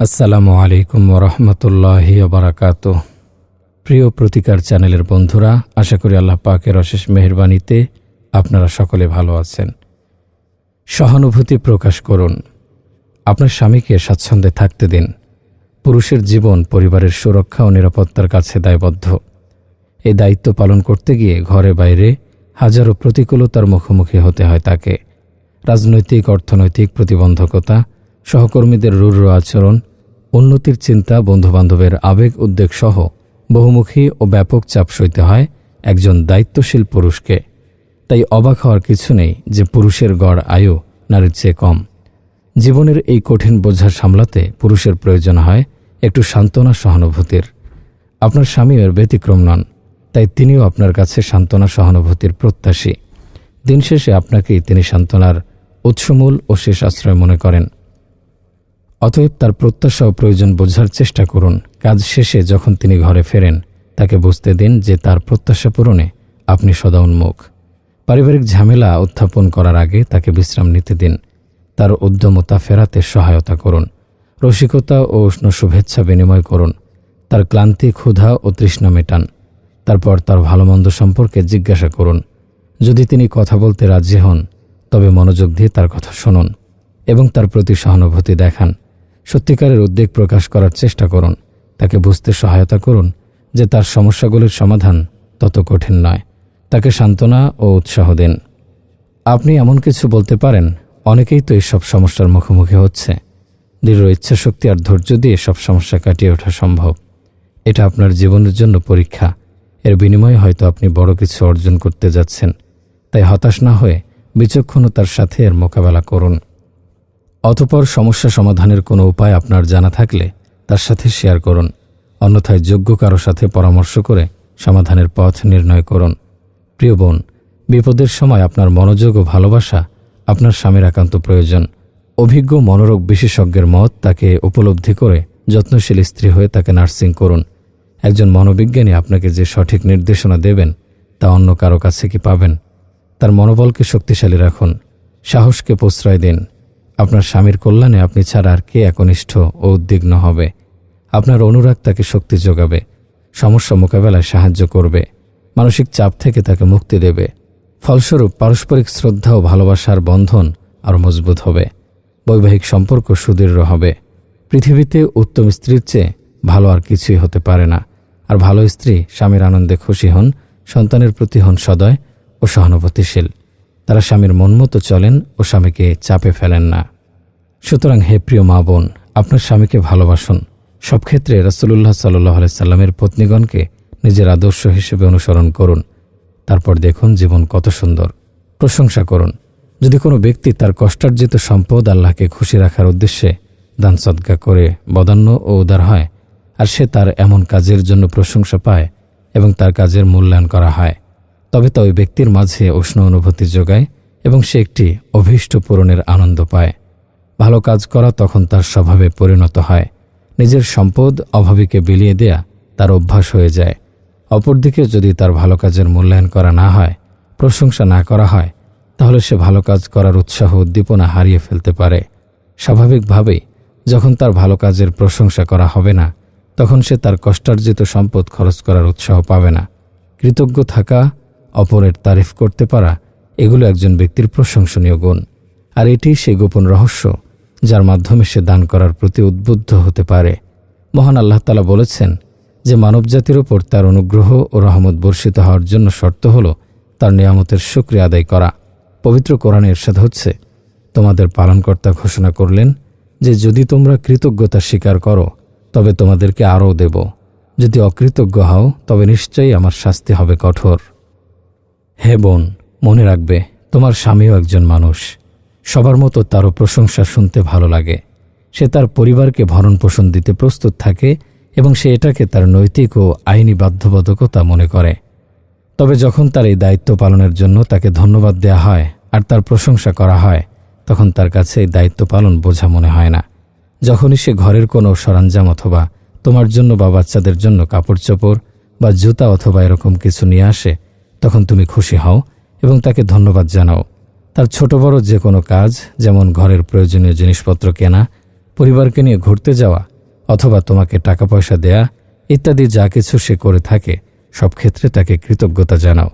আসসালামু আলাইকুম রহমতুল্লাহি বারাকাত প্রিয় প্রতিকার চ্যানেলের বন্ধুরা, আশা করি আল্লাহ পাকের অশেষ মেহরবানিতে আপনারা সকলে ভালো আছেন। সহানুভূতি প্রকাশ করুন। আপনার স্বামীকে স্বাচ্ছন্দ্যে থাকতে দিন। পুরুষের জীবন পরিবারের সুরক্ষা ও নিরাপত্তার কাছে দায়বদ্ধ। এই দায়িত্ব পালন করতে গিয়ে ঘরে বাইরে হাজারো প্রতিকূলতার মুখোমুখি হতে হয় তাকে। রাজনৈতিক, অর্থনৈতিক প্রতিবন্ধকতা সহকর্মীদের রূঢ় আচরণ, উন্নতির চিন্তা বন্ধুবান্ধবের আবেগ উদ্বেগ সহ বহুমুখী ও ব্যাপক চাপ সইতে হয় একজন দায়িত্বশীল পুরুষকে। তাই অবাক হওয়ার কিছু নেই যে পুরুষের গড় আয়ু নারীর চেয়ে কম। জীবনের এই কঠিন বোঝা সামলাতে পুরুষের প্রয়োজন হয় একটু সান্ত্বনা সহানুভূতির। আপনার স্বামী এর ব্যতিক্রম নন, তাই তিনিও আপনার কাছে সান্ত্বনা সহানুভূতির প্রত্যাশী। দিন শেষে আপনাকেই তিনি সান্ত্বনার উৎসমূল ও শেষ আশ্রয় মনে করেন। অতএব তার প্রত্যাশা ও প্রয়োজন বোঝার চেষ্টা করুন। কাজ শেষে যখন তিনি ঘরে ফেরেন, তাকে বুঝতে দিন যে তার প্রত্যাশা পূরণে আপনি সদা উন্মুখ। পারিবারিক ঝামেলা উত্থাপন করার আগে তাকে বিশ্রাম নিতে দিন। তার উদ্যমতা ফেরাতে সহায়তা করুন। রসিকতা ও উষ্ণ শুভেচ্ছা বিনিময় করুন। তার ক্লান্তি, ক্ষুধা ও তৃষ্ণা মেটান। তারপর তার ভালোমন্দ সম্পর্কে জিজ্ঞাসা করুন। যদি তিনি কথা বলতে রাজি হন, তবে মনোযোগ দিয়ে তার কথা শুনুন এবং তার প্রতি সহানুভূতি দেখান। সত্যিকারের উদ্বেগ প্রকাশ করার চেষ্টা করুন। তাকে বুঝতে সহায়তা করুন যে তার সমস্যাগুলির সমাধান তত কঠিন নয়। তাকে সান্ত্বনা ও উৎসাহ দিন। আপনি এমন কিছু বলতে পারেন, অনেকেই তো এসব সমস্যার মুখোমুখি হচ্ছে। দৃঢ় ইচ্ছাশক্তি আর ধৈর্য দিয়ে সব সমস্যা কাটিয়ে ওঠা সম্ভব। এটা আপনার জীবনের জন্য পরীক্ষা। এর বিনিময়ে হয়তো আপনি বড় কিছু অর্জন করতে যাচ্ছেন। তাই হতাশ না হয়ে বিচক্ষণতার সাথে এর মোকাবেলা করুন। অতপর সমস্যা সমাধানের কোনো উপায় আপনার জানা থাকলে তার সাথে শেয়ার করুন। অন্যথায় যোগ্য কারও সাথে পরামর্শ করে সমাধানের পথ নির্ণয় করুন। প্রিয় বোন, বিপদের সময় আপনার মনোযোগ ও ভালোবাসা আপনার স্বামীর একান্ত প্রয়োজন। অভিজ্ঞ মনোরোগ বিশেষজ্ঞের মত তাকে উপলব্ধি করে যত্নশীল স্ত্রী হয়ে তাকে নার্সিং করুন। একজন মনোবিজ্ঞানী আপনাকে যে সঠিক নির্দেশনা দেবেন তা অন্য কারও কাছে কি পাবেন? তার মনোবলকে শক্তিশালী রাখুন। সাহসকে প্রশ্রয় দিন। আপনার স্বামীর কল্যাণে আপনি ছাড়া আর কে একনিষ্ঠ ও উদ্বিগ্ন হবে। আপনার অনুরাগ তাকে শক্তি যোগাবে, সমস্যা মোকাবেলায় সাহায্য করবে, মানসিক চাপ থেকে তাকে মুক্তি দেবে। ফলস্বরূপ পারস্পরিক শ্রদ্ধা ও ভালোবাসার বন্ধন আরও মজবুত হবে, বৈবাহিক সম্পর্ক সুদৃঢ় হবে। পৃথিবীতে উত্তম স্ত্রীর চেয়ে ভালো আর কিছুই হতে পারে না, আর ভালো স্ত্রী স্বামীর আনন্দে খুশি হন, সন্তানের প্রতি হন সদয় ও সহানুভূতিশীল। তারা স্বামীর মন মতো চলেন ও স্বামীকে চাপে ফেলেন না। সুতরাং হে প্রিয় মা বোন, আপনার স্বামীকে ভালোবাসুন। সব ক্ষেত্রে রাসুলুল্লাহ সাল্লাহ সাল্লামের পত্নীগণকে নিজের আদর্শ হিসেবে অনুসরণ করুন। তারপর দেখুন জীবন কত সুন্দর। প্রশংসা করুন। যদি কোনো ব্যক্তি তার কষ্টার্জিত সম্পদ আল্লাহকে খুশি রাখার উদ্দেশ্যে দান সদ্গা করে বদান্য ও উদার হয়, আর সে তার এমন কাজের জন্য প্রশংসা পায় এবং তার কাজের মূল্যায়ন করা হয়। তবে তা ওই ব্যক্তির মাঝে উষ্ণ অনুভূতি যোগায় এবং সে একটি অভীষ্ট পূরণের আনন্দ পায়। ভালো কাজ করা তখন তার স্বভাবে পরিণত হয়। নিজের সম্পদ, অভাবীকে বিলিয়ে দেয়া তার অভ্যাস হয়ে যায়। অপরদিকে যদি তার ভালো কাজের মূল্যায়ন করা না হয়, প্রশংসা না করা হয়, তাহলে সে ভালো কাজ করার উৎসাহ উদ্দীপনা হারিয়ে ফেলতে পারে। স্বাভাবিকভাবেই যখন তার ভালো কাজের প্রশংসা করা হবে না, তখন সে তার কষ্টার্জিত সম্পদ খরচ করার উৎসাহ পাবে না। কৃতজ্ঞ থাকা অপরের তারিফ করতে পারা এগুলো একজন ব্যক্তির প্রশংসনীয় গুণ। আর এটি সেই গোপন রহস্য, যার মাধ্যমে সে দান করার প্রতি উদ্বুদ্ধ হতে পারে। মহান আল্লাহ তালা বলেছেন যে মানবজাতির ওপর তার অনুগ্রহ ও রহমত বর্ষিত হওয়ার জন্য শর্ত হল তার নিয়ামতের শুক্রিয়া আদায় করা। পবিত্র কোরআনে এরশাদ হচ্ছে, তোমাদের পালনকর্তা ঘোষণা করলেন যে যদি তোমরা কৃতজ্ঞতা স্বীকার করো, তবে তোমাদেরকে আরও দেব। যদি অকৃতজ্ঞ হও, তবে নিশ্চয়ই আমার শাস্তি হবে কঠোর। হে বোন, মনে রাখবে, তোমার স্বামীও একজন মানুষ। সবার মতো তারও প্রশংসা শুনতে ভালো লাগে। সে তার পরিবারকে ভরণ পোষণ দিতে প্রস্তুত থাকে এবং সে এটাকে তার নৈতিক ও আইনি বাধ্যবাধকতা মনে করে। তবে যখন তার এই দায়িত্ব পালনের জন্য তাকে ধন্যবাদ দেয়া হয় আর তার প্রশংসা করা হয়, তখন তার কাছে এই দায়িত্ব পালন বোঝা মনে হয় না। যখনই সে ঘরের কোনো সরঞ্জাম অথবা তোমার জন্য বা বাচ্চাদের জন্য কাপড় চোপড় বা জুতা অথবা এরকম কিছু নিয়ে আসে তখন তুমি খুশি হও এবং তাকে ধন্যবাদ জানাও। তার ছোট বড় যে কোনো কাজ, যেমন ঘরের প্রয়োজনীয় জিনিসপত্র কেনা, পরিবারকে নিয়ে ঘুরতে যাওয়া, অথবা তোমাকে টাকা পয়সা দেয়া, ইত্যাদি যা কিছু সে করে থাকে, সব ক্ষেত্রে তাকে কৃতজ্ঞতা জানাও।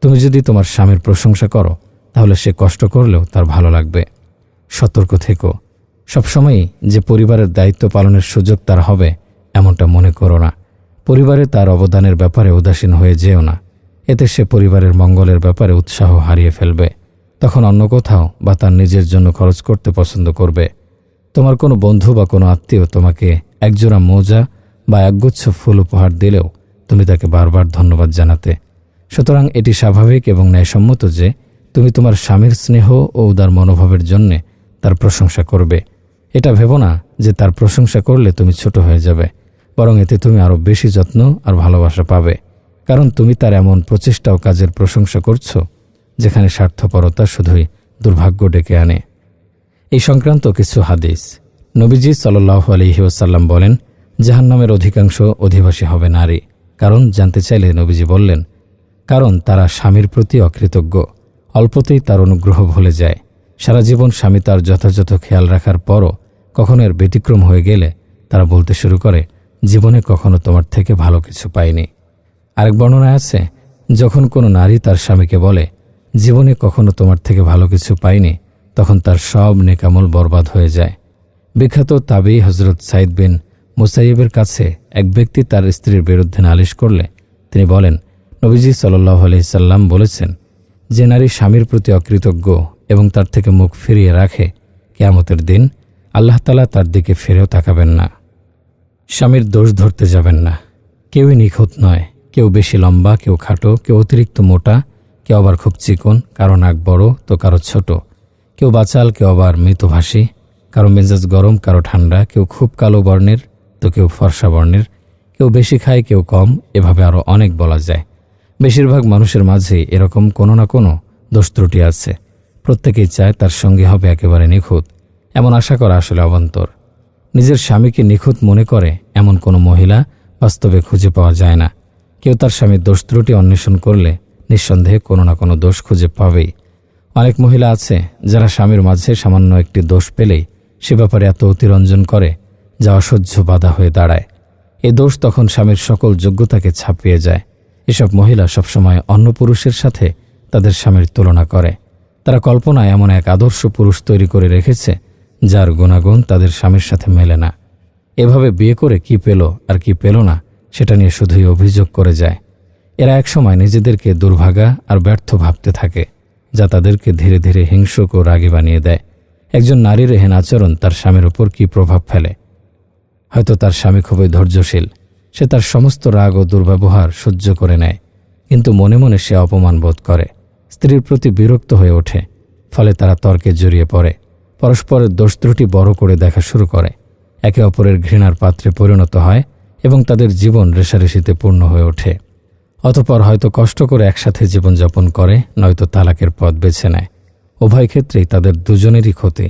তুমি যদি তোমার স্বামীর প্রশংসা করো, তাহলে সে কষ্ট করলেও তার ভালো লাগবে। সতর্ক থেকো। সবসময়ই যে পরিবারের দায়িত্ব পালনের সুযোগ তার হবে, এমনটা মনে করো না। পরিবারে তার অবদানের ব্যাপারে উদাসীন হয়ে যেও না। এতে সে পরিবারের মঙ্গলের ব্যাপারে উৎসাহ হারিয়ে ফেলবে। তখন অন্য কোথাও বা তার নিজের জন্য খরচ করতে পছন্দ করবে। তোমার কোনো বন্ধু বা কোনো আত্মীয় তোমাকে একজোড়া মোজা বা একগুচ্ছ ফুল উপহার দিলেও তুমি তাকে বারবার ধন্যবাদ জানাতে। সুতরাং এটি স্বাভাবিক এবং ন্যায়সম্মত যে তুমি তোমার স্বামীর স্নেহ ও উদার মনোভাবের জন্যে তার প্রশংসা করবে। এটা ভেবো না যে তার প্রশংসা করলে তুমি ছোট হয়ে যাবে, বরং এতে তুমি আরও বেশি যত্ন আর ভালোবাসা পাবে। কারণ তুমি তার এমন প্রচেষ্টা ও কাজের প্রশংসা করছ, যেখানে স্বার্থপরতা শুধুই দুর্ভাগ্য ডেকে আনে। এই সংক্রান্ত কিছু হাদিস নবীজি সাল্লাহ আলহি ওসাল্লাম বলেন, জাহান্নামের অধিকাংশ অধিবাসী হবে নারী। কারণ জানতে চাইলে নবীজি বললেন, কারণ তারা স্বামীর প্রতি অকৃতজ্ঞ, অল্পতেই তার অনুগ্রহ ভুলে যায়। সারা জীবন স্বামী তার যথাযথ খেয়াল রাখার পরও কখনো এর ব্যতিক্রম হয়ে গেলে তারা বলতে শুরু করে, জীবনে কখনো তোমার থেকে ভালো কিছু পাইনি আরেক বর্ণনায় আছে, যখন কোনো নারী তার স্বামীকে বলে, জীবনে কখনো তোমার থেকে ভালো কিছু পাইনি তখন তার সব নেকামল বরবাদ হয়ে যায়। বিখ্যাত তাবি হজরত সাইদ বিন মুসাইবের কাছে এক ব্যক্তি তার স্ত্রীর বিরুদ্ধে নালিশ করলে, তিনি বলেন, নবীজি সাল্লাহ আলহিসাল্লাম বলেছেন, যে নারী স্বামীর প্রতি অকৃতজ্ঞ এবং তার থেকে মুখ ফিরিয়ে রাখে, কেয়ামতের দিন আল্লাহ তালা তার দিকে ফিরেও তাকাবেন না। স্বামীর দোষ ধরতে যাবেন না। কেউই নিখুঁত নয়। কেউ বেশি লম্বা, কেউ খাটো, কেউ অতিরিক্ত মোটা, কেউ আবার খুব চিকন, কারও নাক বড়, তো কারও ছোট। কেউ বাচাল, কেউ আবার মৃতভাষী, কারও মেজাজ গরম, কারও ঠান্ডা, কেউ খুব কালো বর্ণের, তো কেউ ফর্সা বর্ণের। কেউ বেশি খায়, কেউ কম, এভাবে আরও অনেক বলা যায়। বেশিরভাগ মানুষের মাঝে এরকম কোনো না কোনো দোষ ত্রুটি আছে। প্রত্যেকেই চায় তার সঙ্গে হবে একেবারে নিখুঁত। এমন আশা করা আসলে অবান্তর। নিজের স্বামীকে নিখুঁত মনে করে এমন কোনো মহিলা বাস্তবে খুঁজে পাওয়া যায় না। কেউ তার স্বামীর দোষ ত্রুটি অন্বেষণ করলে নিঃসন্দেহে কোনো না কোনো দোষ খুঁজে পাবেই। অনেক মহিলা আছে যারা স্বামীর মাঝে সামান্য একটি দোষ পেলেই সে ব্যাপারে এত অতিরঞ্জন করে যা অসহ্য বাধা হয়ে দাঁড়ায়। এ দোষ তখন স্বামীর সকল যোগ্যতাকে ছাপিয়ে যায়। এসব মহিলা সবসময় অন্য পুরুষের সাথে তাদের স্বামীর তুলনা করে। তারা কল্পনায় এমন এক আদর্শ পুরুষ তৈরি করে রেখেছে যার গুণাগুণ তাদের স্বামীর সাথে মেলে না। এভাবে বিয়ে করে কি পেল আর কি পেল না সেটা নিয়ে শুধুই অভিযোগ করে যায়। এরা একসময় নিজেদেরকে দুর্ভাগা আর ব্যর্থ ভাবতে থাকে, যা তাদেরকে ধীরে ধীরে হিংসুক ও রাগী বানিয়ে দেয়। একজন নারীর এহেন আচরণ তার স্বামীর উপর কী প্রভাব ফেলে? হয়তো তার স্বামী খুবই ধৈর্যশীল, সে তার সমস্ত রাগ ও দুর্ব্যবহার সহ্য করে নেয়, কিন্তু মনে মনে সে অপমান বোধ করে। স্ত্রীর প্রতি বিরক্ত হয়ে ওঠে, ফলে তারা তর্কে জড়িয়ে পড়ে, পরস্পরের দোষ ত্রুটি বড় করে দেখা শুরু করে। একে অপরের ঘৃণার পাত্রে পরিণত হয় এবং তাদের জীবন রেশারেশিতে পূর্ণ হয়ে ওঠে। অতপর হয়তো কষ্ট করে একসাথে জীবনযাপন করে, নয়তো তালাকের পথ বেছে নেয়। উভয় ক্ষেত্রেই তাদের দুজনেরই ক্ষতি।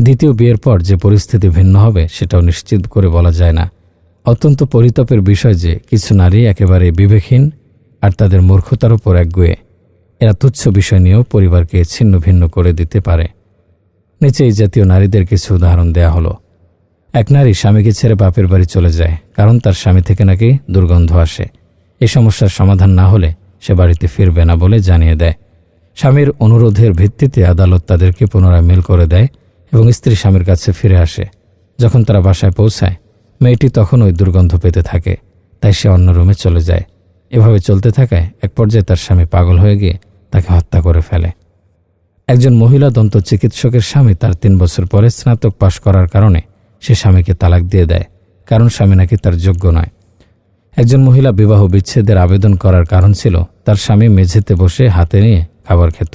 দ্বিতীয় বিয়ের পর যে পরিস্থিতি ভিন্ন হবে, সেটাও নিশ্চিত করে বলা যায় না। অত্যন্ত পরিতাপের বিষয় যে, কিছু নারী একেবারে বিবেকহীন আর তাদের মূর্খতার উপর একগুয়ে। এরা তুচ্ছ বিষয় নিয়েও পরিবারকে ছিন্ন ভিন্ন করে দিতে পারে। নিচে এই জাতীয় নারীদের কিছু উদাহরণ দেয়া হলো। এক নারী স্বামীকে ছেড়ে বাপের বাড়ি চলে যায়, কারণ তার স্বামী থেকে নাকি দুর্গন্ধ আসে। এই সমস্যার সমাধান না হলে সে বাড়িতে ফিরবে না বলে জানিয়ে দেয়। স্বামীর অনুরোধের ভিত্তিতে আদালত তাদেরকে পুনরায় মেল করে দেয় এবং স্ত্রী স্বামীর কাছে ফিরে আসে। যখন তারা বাসায় পৌঁছায়, মেয়েটি তখন ওই দুর্গন্ধ পেতে থাকে, তাই সে অন্য রুমে চলে যায়। এভাবে চলতে থাকায় এক পর্যায়ে তার স্বামী পাগল হয়ে গিয়ে তাকে হত্যা করে ফেলে। একজন মহিলা দন্ত চিকিৎসকের স্বামী তার তিন বছর পরে স্নাতক পাশ করার কারণে সে স্বামীকে তালাক দিয়ে দেয়, কারণ স্বামী নাকি তার যোগ্য নয়। একজন মহিলা বিবাহ বিচ্ছেদের আবেদন করার কারণ ছিল, তার স্বামী মেঝেতে বসে হাতে নিয়ে খাবার খেত।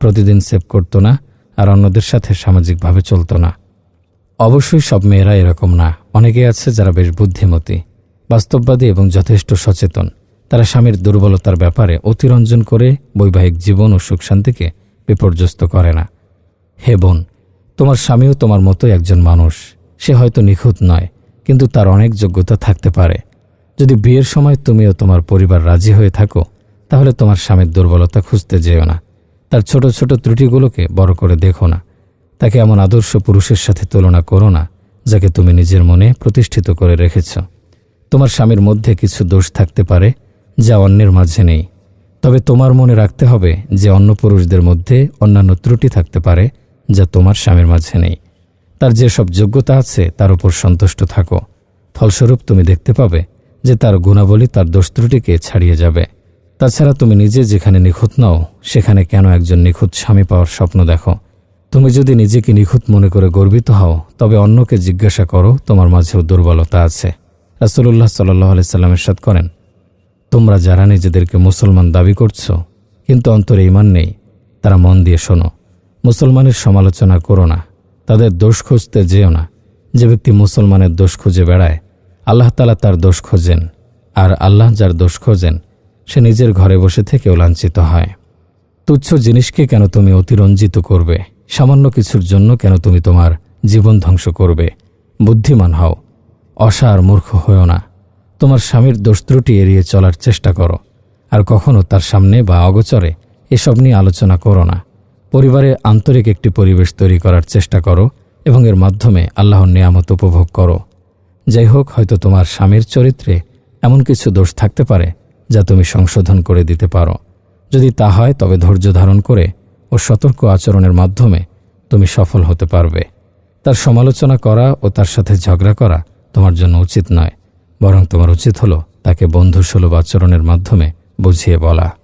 প্রতিদিন সেভ করত না, আর অন্যদের সাথে সামাজিকভাবে চলত না। অবশ্যই সব মেয়েরা এরকম না। অনেকে আছে যারা বেশ বুদ্ধিমতী, বাস্তববাদী এবং যথেষ্ট সচেতন। তারা স্বামীর দুর্বলতার ব্যাপারে অতিরঞ্জন করে বৈবাহিক জীবন ও সুখ শান্তিকে বিপর্যস্ত করে না। হে বোন, তোমার স্বামীও তোমার মতোই একজন মানুষ। সে হয়তো নিখুঁত নয়, কিন্তু তার অনেক যোগ্যতা থাকতে পারে। যদি বিয়ের সময় তুমিও তোমার পরিবার রাজি হয়ে থাকো, তাহলে তোমার স্বামীর দুর্বলতা খুঁজতে যেও না। তার ছোট ছোট ত্রুটিগুলোকে বড় করে দেখো না। তাকে এমন আদর্শ পুরুষের সাথে তুলনা করো না, যাকে তুমি নিজের মনে প্রতিষ্ঠিত করে রেখেছ। তোমার স্বামীর মধ্যে কিছু দোষ থাকতে পারে, যা অন্যের মাঝে নেই। তবে তোমার মনে রাখতে হবে যে অন্য পুরুষদের মধ্যে অন্যান্য ত্রুটি থাকতে পারে, যা তোমার স্বামীর মাঝে নেই। তার যেসব যোগ্যতা আছে, তার উপর সন্তুষ্ট থাকো। ফলস্বরূপ তুমি দেখতে পাবে যে তার গুণাবলী তার দোষ ত্রুটিকে ছাড়িয়ে যাবে। তাছাড়া তুমি নিজে যেখানে নিখুঁত নাও, সেখানে কেন একজন নিখুঁত স্বামী পাওয়ার স্বপ্ন দেখো? তুমি যদি নিজেকে নিখুঁত মনে করে গর্বিত হও, তবে অন্যকে জিজ্ঞাসা করো, তোমার মাঝেও দুর্বলতা আছে। রাসুল্লাহ সাল্লাহ সাল্লামের সাদ করেন, তোমরা যারা নিজেদেরকে মুসলমান দাবি করছ, কিন্তু অন্তরে ইমান নেই, তারা মন দিয়ে শোনো। মুসলমানের সমালোচনা করো না। তাদের দোষ খুঁজতে যেও না। যে ব্যক্তি মুসলমানের দোষ খুঁজে বেড়ায়, আল্লাহ তালা তার দোষ খোঁজেন, আর আল্লাহ যার দোষ খোঁজেন, সে নিজের ঘরে বসে থেকেও লাঞ্ছিত হয়। তুচ্ছ জিনিসকে কেন তুমি অতিরঞ্জিত করবে? সামান্য কিছুর জন্য কেন তুমি তোমার জীবন ধ্বংস করবে? বুদ্ধিমান হও, অসার মূর্খ হয়েও না। তোমার স্বামীর দোষ ত্রুটি এড়িয়ে চলার চেষ্টা করো, আর কখনো তার সামনে বা অগোচরে এসব নিয়ে আলোচনা করো না। পরিবারে আন্তরিক একটি পরিবেশ তৈরি করার চেষ্টা করো এবং এর মাধ্যমে আল্লাহর নিয়ামত উপভোগ করো। যাই হোক, হয়তো তোমার স্বামীর চরিত্রে এমন কিছু দোষ থাকতে পারে যা তুমি সংশোধন করে দিতে পারো। যদি তা হয়, তবে ধৈর্য ধারণ করে ও সতর্ক আচরণের মাধ্যমে তুমি সফল হতে পারবে। তার সমালোচনা করা ও তার সাথে ঝগড়া করা তোমার জন্য উচিত নয়, বরং তোমার উচিত হলো তাকে বন্ধুসুলভ আচরণের মাধ্যমে বুঝিয়ে বলা।